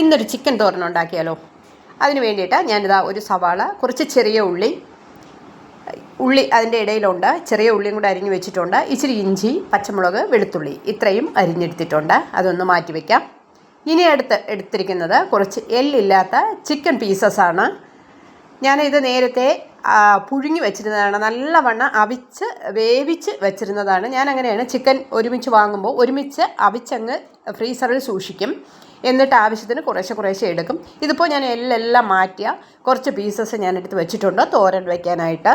ഇന്നൊരു ചിക്കൻ തോരൻ ഉണ്ടാക്കിയാലോ? അതിന് വേണ്ടിയിട്ട് ഞാനിതാ ഒരു സവാള കുറച്ച് ചെറിയ ഉള്ളി ഉള്ളി അതിന്റെ ഇടയിലുണ്ട്. ചെറിയ ഉള്ളിയും കൂടെ അരിഞ്ഞു വെച്ചിട്ടുണ്ട്. ഇച്ചിരി ഇഞ്ചി പച്ചമുളക് വെളുത്തുള്ളി ഇത്രയും അരിഞ്ഞെടുത്തിട്ടുണ്ട്. അതൊന്ന് മാറ്റി വയ്ക്കാം ഇനി അടുത്ത് എടുത്തിരിക്കുന്നത് കുറച്ച് എല്ലില്ലാത്ത ചിക്കൻ പീസസ് ആണ്. ഞാനിത് നേരത്തെ പുഴുങ്ങി വെച്ചിരുന്നതാണ്. നല്ലവണ്ണം അവിച്ച് വേവിച്ച് വെച്ചിരുന്നതാണ്. ഞാൻ അങ്ങനെയാണ് ചിക്കൻ ഒരുമിച്ച് വാങ്ങുമ്പോൾ ഒരുമിച്ച് അവിച്ചങ്ങ് ഫ്രീസറിൽ സൂക്ഷിക്കും. എന്നിട്ട് ആവശ്യത്തിന് കുറേശ്ശെ കുറേശ്ശെ എടുക്കും. ഇതിപ്പോൾ ഞാൻ എല്ലെല്ലാം മാറ്റിയ കുറച്ച് പീസസ് ഞാൻ എടുത്ത് വെച്ചിട്ടുണ്ട്. തോരൻ വയ്ക്കാനായിട്ട്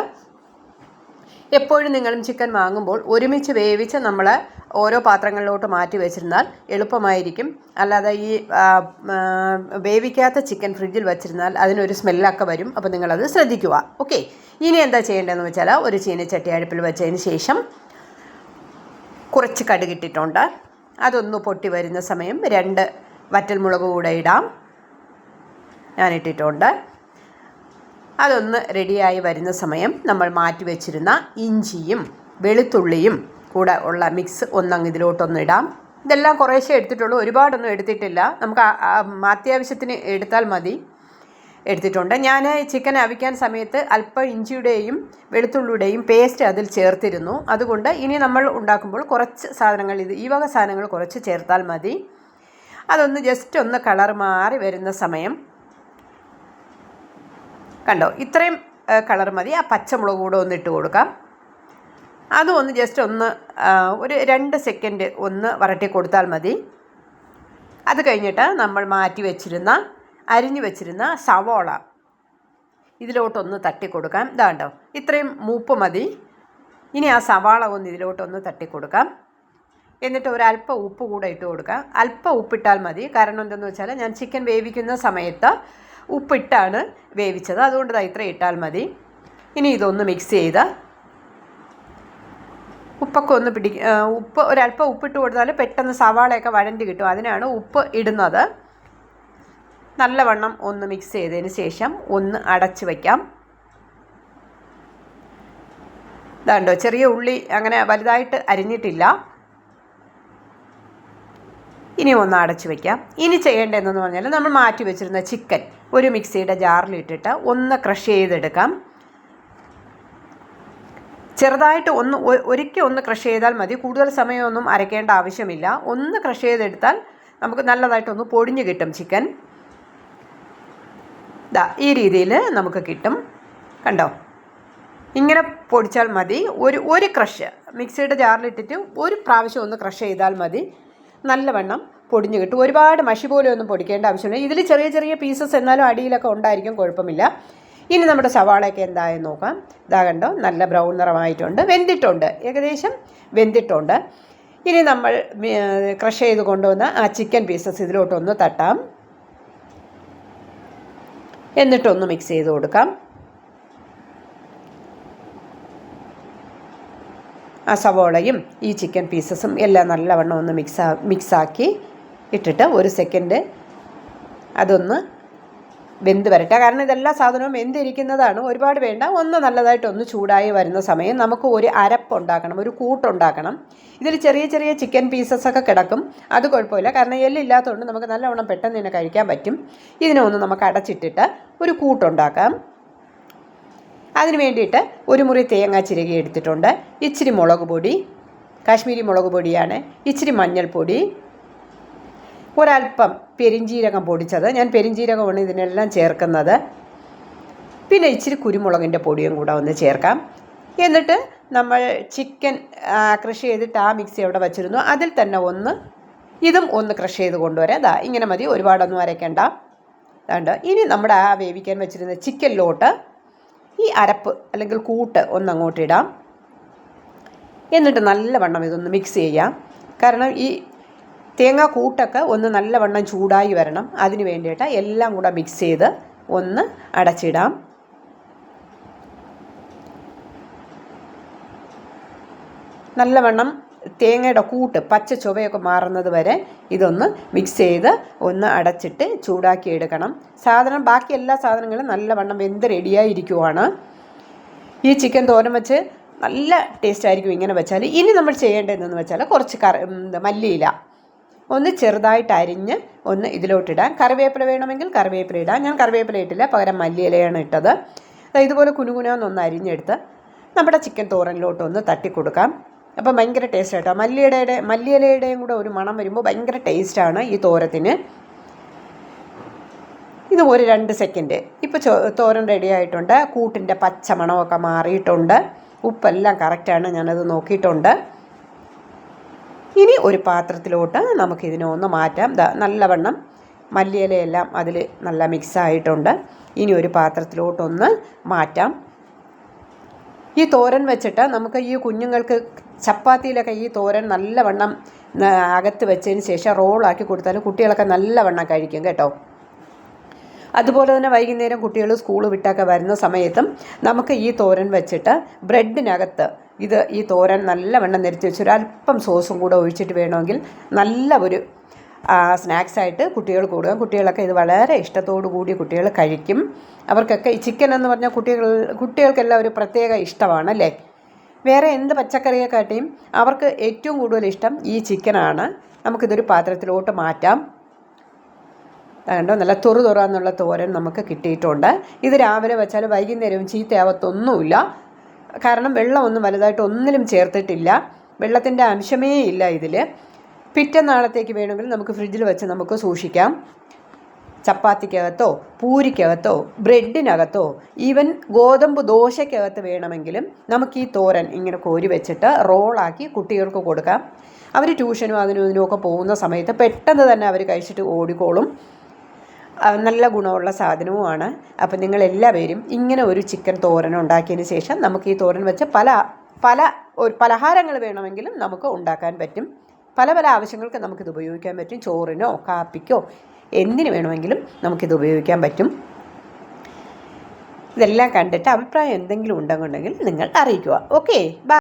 എപ്പോഴും നിങ്ങളും ചിക്കൻ വാങ്ങുമ്പോൾ ഒരുമിച്ച് വേവിച്ച് നമ്മൾ ഓരോ പാത്രങ്ങളിലോട്ട് മാറ്റി വെച്ചിരുന്നാൽ എളുപ്പമായിരിക്കും. അല്ലാതെ ഈ വേവിക്കാത്ത ചിക്കൻ ഫ്രിഡ്ജിൽ വെച്ചിരുന്നാൽ അതിനൊരു സ്മെല്ലൊക്കെ വരും. അപ്പോൾ നിങ്ങളത് ശ്രദ്ധിക്കുക. ഓക്കെ. ഇനി എന്താ ചെയ്യേണ്ടതെന്ന് വെച്ചാൽ ഒരു ചീനച്ചട്ടി അടുപ്പിൽ വെച്ചതിന് ശേഷം കുറച്ച് കടുകിട്ടിട്ടുണ്ട് അതൊന്ന് പൊട്ടി വരുന്ന സമയം രണ്ട് വറ്റൽമുളക് കൂടെ ഇടാം. ഞാനിട്ടിട്ടുണ്ട്. അതൊന്ന് റെഡിയായി വരുന്ന സമയം നമ്മൾ മാറ്റി വെച്ചിരുന്ന ഇഞ്ചിയും വെളുത്തുള്ളിയും കൂടെ ഉള്ള മിക്സ് ഒന്നങ്ങ് ഇതിലോട്ടൊന്ന് ഇടാം. ഇതെല്ലാം കുറേശ്ശേ എടുത്തിട്ടുള്ളൂ. ഒരുപാടൊന്നും എടുത്തിട്ടില്ല. നമുക്ക് അത്യാവശ്യത്തിന് എടുത്താൽ മതി. എടുത്തിട്ടുണ്ട്. ഞാൻ ചിക്കൻ അവിക്കാൻ സമയത്ത് അല്പം ഇഞ്ചിയുടെയും വെളുത്തുള്ളിയുടെയും പേസ്റ്റ് അതിൽ ചേർത്തിരുന്നു. അതുകൊണ്ട് ഇനി നമ്മൾ ഉണ്ടാക്കുമ്പോൾ കുറച്ച് സാധനങ്ങൾ ഇത് ഈ വക സാധനങ്ങൾ കുറച്ച് ചേർത്താൽ മതി. അതൊന്ന് ജസ്റ്റ് ഒന്ന് കളർ മാറി വരുന്ന സമയം. കണ്ടോ? ഇത്രയും കളർ മതി. ആ പച്ചമുളക് കൂടെ ഒന്ന് ഇട്ട് കൊടുക്കാം. അതും ഒന്ന് ജസ്റ്റ് ഒന്ന് ഒരു രണ്ട് സെക്കൻഡ് ഒന്ന് വരട്ടി കൊടുത്താൽ മതി. അത് കഴിഞ്ഞിട്ട് നമ്മൾ മാറ്റി വെച്ചിരുന്ന അരിഞ്ഞു വെച്ചിരുന്ന സവോള ഇതിലോട്ടൊന്ന് തട്ടിക്കൊടുക്കാം ഇതാണ്ടോ ഇത്രയും മൂപ്പ് മതി. ഇനി ആ സവാള ഒന്ന് ഇതിലോട്ടൊന്ന് തട്ടി കൊടുക്കാം. എന്നിട്ട് ഒരല്പം ഉപ്പ് കൂടെ ഇട്ട് കൊടുക്കാം. അല്പം ഉപ്പിട്ടാൽ മതി. കാരണം എന്തെന്ന് വെച്ചാൽ ഞാൻ ചിക്കൻ വേവിക്കുന്ന സമയത്ത് ഉപ്പിട്ടാണ് വേവിച്ചത്. അതുകൊണ്ട് ഇത്ര ഇട്ടാൽ മതി. ഇനി ഇതൊന്ന് മിക്സ് ചെയ്ത് ഉപ്പൊക്കെ ഒന്ന് പിടി ഉപ്പ് ഒരല്പം ഉപ്പിട്ട് കൊടുത്താൽ പെട്ടെന്ന് സവാളയൊക്കെ വഴണ്ടി കിട്ടും. അതിനാണ് ഉപ്പ് ഇടുന്നത്. നല്ലവണ്ണം ഒന്ന് മിക്സ് ചെയ്തതിന് ശേഷം ഒന്ന് അടച്ച് വയ്ക്കാം ഇതാണ്ടോ ചെറിയ ഉള്ളി അങ്ങനെ വലുതായിട്ട് അരിഞ്ഞിട്ടില്ല. ഇനി ഒന്ന് അടച്ചു വയ്ക്കാം ഇനി ചെയ്യേണ്ടതെന്ന് പറഞ്ഞാൽ നമ്മൾ മാറ്റി വെച്ചിരുന്ന ചിക്കൻ ഒരു മിക്സിയുടെ ജാറിലിട്ടിട്ട് ഒന്ന് ക്രഷ് ചെയ്തെടുക്കാം. ചെറുതായിട്ട് ഒന്ന് ഒരിക്കൽ ഒന്ന് ക്രഷ് ചെയ്താൽ മതി. കൂടുതൽ സമയമൊന്നും അരയ്ക്കേണ്ട ആവശ്യമില്ല. ഒന്ന് ക്രഷ് ചെയ്തെടുത്താൽ നമുക്ക് നല്ലതായിട്ടൊന്ന് പൊടിഞ്ഞു കിട്ടും ചിക്കൻ. ദാ ഈ രീതിയിൽ നമുക്ക് കിട്ടും. കണ്ടോ? ഇങ്ങനെ പൊടിച്ചാൽ മതി. ഒരു ഒരു ക്രഷ്. മിക്സിയുടെ ജാറിലിട്ടിട്ട് ഒരു പ്രാവശ്യം ഒന്ന് ക്രഷ് ചെയ്താൽ മതി. നല്ലവണ്ണം പൊടിഞ്ഞ് കിട്ടും. ഒരുപാട് മഷി പോലെ ഒന്നും പൊടിക്കേണ്ട ആവശ്യമില്ല. ഇതിൽ ചെറിയ ചെറിയ പീസസ് എന്നാലും അടിയിലൊക്കെ ഉണ്ടായിരിക്കും കുഴപ്പമില്ല. ഇനി നമ്മുടെ സവാളയൊക്കെ എന്തായെന്ന് നോക്കാം. ഇതാ കണ്ടോ നല്ല ബ്രൗൺ നിറമായിട്ടുണ്ട്. വെന്തിട്ടുണ്ട് ഏകദേശം വെന്തിട്ടുണ്ട്. ഇനി നമ്മൾ ക്രഷ് ചെയ്ത് കൊണ്ടുവന്ന ആ ചിക്കൻ പീസസ് ഇതിലോട്ടൊന്ന് തട്ടാം. എന്നിട്ടൊന്ന് മിക്സ് ചെയ്ത് കൊടുക്കാം. ആ സവോളയും ഈ ചിക്കൻ പീസസും എല്ലാം നല്ലവണ്ണം ഒന്ന് മിക്സ് മിക്സാക്കി ഇട്ടിട്ട് ഒരു സെക്കൻഡ് അതൊന്ന് വെന്ത് വരട്ടെ. കാരണം ഇതെല്ലാ സാധനവും വെന്തിരിക്കുന്നതാണ്. ഒരുപാട് വേണ്ട. ഒന്ന് നല്ലതായിട്ട് ഒന്ന് ചൂടായി വരുന്ന സമയം നമുക്ക് ഒരു അരപ്പുണ്ടാക്കണം ഒരു കൂട്ടുണ്ടാക്കണം. ഇതിൽ ചെറിയ ചെറിയ ചിക്കൻ പീസസ് ഒക്കെ കിടക്കും. അത് കുഴപ്പമില്ല. കാരണം എല്ലില്ലാത്തതുകൊണ്ട് നമുക്ക് നല്ലവണ്ണം പെട്ടെന്ന് തന്നെ കഴിക്കാൻ പറ്റും. ഇതിനെ ഒന്ന് നമുക്ക് അടച്ചിട്ടിട്ട് ഒരു കൂട്ടുണ്ടാക്കാം. അതിന് വേണ്ടിയിട്ട് ഒരു മുറി തേങ്ങ ചിരകി എടുത്തിട്ടുണ്ട്. ഇച്ചിരി മുളക് പൊടി കാശ്മീരി മുളക് പൊടിയാണ്. ഇച്ചിരി മഞ്ഞൾപ്പൊടി ഒരല്പം പെരിഞ്ജീരകം പൊടിച്ചത്. ഞാൻ പെരിഞ്ജീരകമാണ് ഇതിനെല്ലാം ചേർക്കുന്നത്. പിന്നെ ഇച്ചിരി കുരുമുളകിന്റെ പൊടിയും കൂടെ ഒന്ന് ചേർക്കാം. എന്നിട്ട് നമ്മൾ ചിക്കൻ കൃഷി ചെയ്തിട്ട് ആ മിക്സി അവിടെ വച്ചിരുന്നു. അതിൽ തന്നെ ഒന്ന് ഇതും ഒന്ന് ക്രഷ് ചെയ്ത് കൊണ്ടുവരാം. ഇതാ ഇങ്ങനെ മതി. ഒരുപാടൊന്നും അരയ്ക്കേണ്ട. അതുകൊണ്ട് ഇനി നമ്മുടെ ആ വേവിക്കാൻ വെച്ചിരുന്ന ചിക്കനിലോട്ട് ഈ അരപ്പ് അല്ലെങ്കിൽ കൂട്ട് ഒന്ന് അങ്ങോട്ടിടാം എന്നിട്ട് നല്ലവണ്ണം ഇതൊന്ന് മിക്സ് ചെയ്യാം. കാരണം ഈ തേങ്ങാ കൂട്ടൊക്കെ ഒന്ന് നല്ലവണ്ണം ചൂടായി വരണം. അതിന് വേണ്ടിയിട്ട് എല്ലാം കൂടെ മിക്സ് ചെയ്ത് ഒന്ന് അടച്ചിടാം. നല്ലവണ്ണം തേങ്ങയുടെ കൂട്ട് പച്ച ചുവയൊക്കെ മാറുന്നത് വരെ ഇതൊന്ന് മിക്സ് ചെയ്ത് ഒന്ന് അടച്ചിട്ട് ചൂടാക്കി എടുക്കണം. സാധനം ബാക്കി എല്ലാ സാധനങ്ങളും നല്ലവണ്ണം വെന്ത് റെഡിയായിരിക്കുവാണ് ഈ ചിക്കൻ തോരൻ വെച്ച് നല്ല ടേസ്റ്റ് ആയിരിക്കും ഇങ്ങനെ വെച്ചാൽ ഇനി നമ്മൾ ചെയ്യേണ്ടതെന്ന് വെച്ചാൽ കുറച്ച് കറി മല്ലിയില. ഒന്ന് ചെറുതായിട്ട് അരിഞ്ഞ് ഒന്ന് ഇതിലോട്ടിടാം കറിവേപ്പില വേണമെങ്കിൽ കറിവേപ്പില ഇടാം. ഞാൻ കറിവേപ്പില ഇട്ടില്ല പകരം മല്ലിയിലയാണ് ഇട്ടത്. ഇതുപോലെ കുനുകുനാന്നൊന്ന് അരിഞ്ഞെടുത്ത് നമ്മുടെ ചിക്കൻ തോരനിലോട്ട് ഒന്ന് തട്ടിക്കൊടുക്കാം. അപ്പോൾ ഭയങ്കര ടേസ്റ്റ് കേട്ടോ മല്ലിയുടെ മല്ലിയിലയുടെയും കൂടെ ഒരു മണം വരുമ്പോൾ ഭയങ്കര ടേസ്റ്റാണ് ഈ തോരത്തിന്. ഇത് ഒരു രണ്ട് സെക്കൻഡ് ഇപ്പോൾ ചോ തോരൻ റെഡി ആയിട്ടുണ്ട്. കൂട്ടിന്റെ പച്ച മണമൊക്കെ മാറിയിട്ടുണ്ട്. ഉപ്പെല്ലാം കറക്റ്റാണ് ഞാനത് നോക്കിയിട്ടുണ്ട്. ഇനി ഒരു പാത്രത്തിലോട്ട് നമുക്കിതിനെ ഒന്ന് മാറ്റാം. നല്ലവണ്ണം മല്ലിയിലയെല്ലാം അതിൽ നല്ല മിക്സായിട്ടുണ്ട്. ഇനി ഒരു പാത്രത്തിലോട്ടൊന്ന് മാറ്റാം. ഈ തോരൻ വെച്ചിട്ട് നമുക്ക് ഈ കുഞ്ഞുങ്ങൾക്ക് ചപ്പാത്തിയിലൊക്കെ ഈ തോരൻ നല്ലവണ്ണം അകത്ത് വെച്ചതിന് ശേഷം റോളാക്കി കൊടുത്താൽ കുട്ടികളൊക്കെ നല്ലവണ്ണം കഴിക്കും കേട്ടോ. അതുപോലെ തന്നെ വൈകുന്നേരം കുട്ടികൾ സ്കൂൾ വിട്ടൊക്കെ വരുന്ന സമയത്തും നമുക്ക് ഈ തോരൻ വെച്ചിട്ട് ബ്രെഡിനകത്ത് ഇത് ഈ തോരൻ നല്ലവണ്ണം നിരത്തി വെച്ച് ഒരു അല്പം സോസും കൂടെ ഒഴിച്ചിട്ട് വേണമെങ്കിൽ നല്ല ഒരു സ്നാക്സ് ആയിട്ട് കുട്ടികൾ കൂടുക. കുട്ടികളൊക്കെ ഇത് വളരെ ഇഷ്ടത്തോടു കൂടി കുട്ടികൾ കഴിക്കും. അവർക്കൊക്കെ ഈ ചിക്കൻ എന്ന് പറഞ്ഞാൽ കുട്ടികൾ കുട്ടികൾക്കെല്ലാം ഒരു പ്രത്യേക ഇഷ്ടമാണ് അല്ലേ? വേറെ എന്ത് പച്ചക്കറിയെക്കാട്ടിയും അവർക്ക് ഏറ്റവും കൂടുതൽ ഇഷ്ടം ഈ ചിക്കനാണ് നമുക്കിതൊരു പാത്രത്തിലോട്ട് മാറ്റാം. കണ്ടോ? നല്ല തുറു തൊറാന്നുള്ള തോരൻ നമുക്ക് കിട്ടിയിട്ടുണ്ട്. ഇത് രാവിലെ വെച്ചാൽ വൈകുന്നേരവും ചീത്തയാവത്തൊന്നുമില്ല. കാരണം വെള്ളമൊന്നും വലുതായിട്ട് ഒന്നിലും ചേർത്തിട്ടില്ല. വെള്ളത്തിന്റെ അംശമേ ഇല്ല ഇതിൽ പിറ്റന്നാളത്തേക്ക് വേണമെങ്കിൽ നമുക്ക് ഫ്രിഡ്ജിൽ വെച്ച് നമുക്ക് സൂക്ഷിക്കാം. ചപ്പാത്തിക്കകത്തോ പൂരിക്കകത്തോ ബ്രെഡിനകത്തോ ഈവൻ ഗോതമ്പ് ദോശയ്ക്കകത്ത് വേണമെങ്കിലും നമുക്ക് ഈ തോരൻ ഇങ്ങനെ കോരി വെച്ചിട്ട് റോളാക്കി കുട്ടികൾക്ക് കൊടുക്കാം. അവർ ട്യൂഷനും അതിനും ഇതിനുമൊക്കെ പോകുന്ന സമയത്ത് പെട്ടെന്ന് തന്നെ അവർ കഴിച്ചിട്ട് ഓടിക്കോളും. നല്ല ഗുണമുള്ള സാധനവുമാണ്. അപ്പം നിങ്ങളെല്ലാവരും ഇങ്ങനെ ഒരു ചിക്കൻ തോരൻ ഉണ്ടാക്കിയതിന് ശേഷം നമുക്ക് ഈ തോരൻ വെച്ച് പല പല ഒരു പലഹാരങ്ങൾ വേണമെങ്കിലും നമുക്ക് ഉണ്ടാക്കാൻ പറ്റും. പല പല ആവശ്യങ്ങൾക്ക് നമുക്കിത് ഉപയോഗിക്കാൻ പറ്റും. ചോറിനോ കാപ്പിക്കോ എന്തിനു വേണമെങ്കിലും നമുക്കിത് ഉപയോഗിക്കാൻ പറ്റും. ഇതെല്ലാം കണ്ടിട്ട് അഭിപ്രായം എന്തെങ്കിലും ഉണ്ടെന്നുണ്ടെങ്കിൽ നിങ്ങൾ അറിയിക്കുക. ഓക്കെ